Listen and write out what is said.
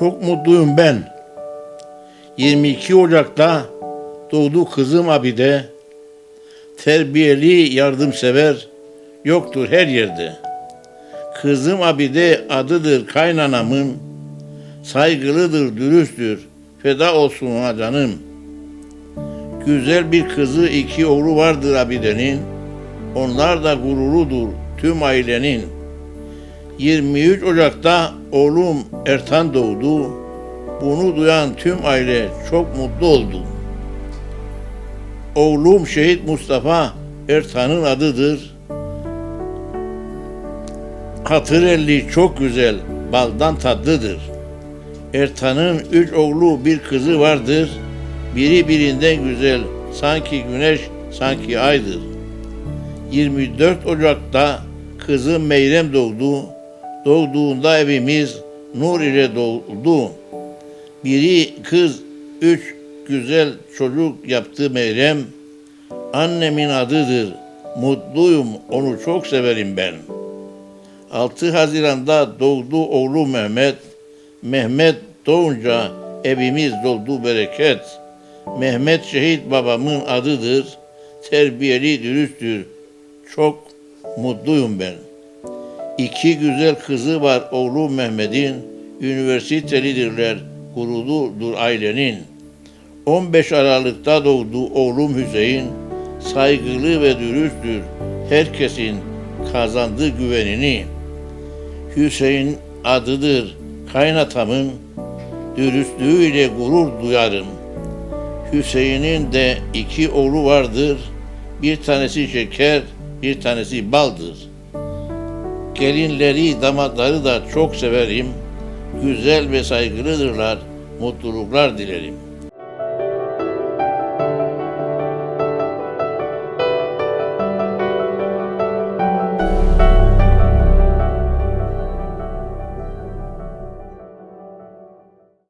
Çok mutluyum ben. 22 Ocak'ta doğdu kızım Abide. Terbiyeli, yardımsever, yoktur her yerde. Kızım Abide adıdır kaynanamın. Saygılıdır, dürüsttür. Feda olsun ona canım. Güzel bir kızı, iki oğlu vardır Abide'nin. Onlar da gururudur tüm ailenin. 23 Ocak'ta oğlum Ertan doğdu. Bunu duyan tüm aile çok mutlu oldu. Oğlum Şehit Mustafa Ertan'ın adıdır. Hatır elli çok güzel, baldan tatlıdır. Ertan'ın üç oğlu bir kızı vardır. Biri birinden güzel, sanki güneş, sanki aydır. 24 Ocak'ta kızım Meyrem doğdu. Doğduğunda evimiz nur ile doldu. Biri kız, üç güzel çocuk yaptı Meyrem. Annemin adıdır. Mutluyum, onu çok severim ben. 6 Haziran'da doğdu oğlu Mehmet. Mehmet doğunca evimiz doldu bereket. Mehmet şehit babamın adıdır. Terbiyeli, dürüsttür. Çok mutluyum ben. İki güzel kızı var oğlu Mehmet'in. Üniversitelidirler. Guruludur ailenin. 15 Aralık'ta doğdu oğlum Hüseyin. Saygılı ve dürüsttür. Herkesin kazandığı güvenini. Hüseyin adıdır kaynatamın. Dürüstlüğüyle gurur duyarım. Hüseyin'in de iki oğlu vardır. Bir tanesi şeker, bir tanesi baldır. Gelinleri, damatları da çok severim. Güzel ve saygılıdırlar. Mutluluklar dilerim.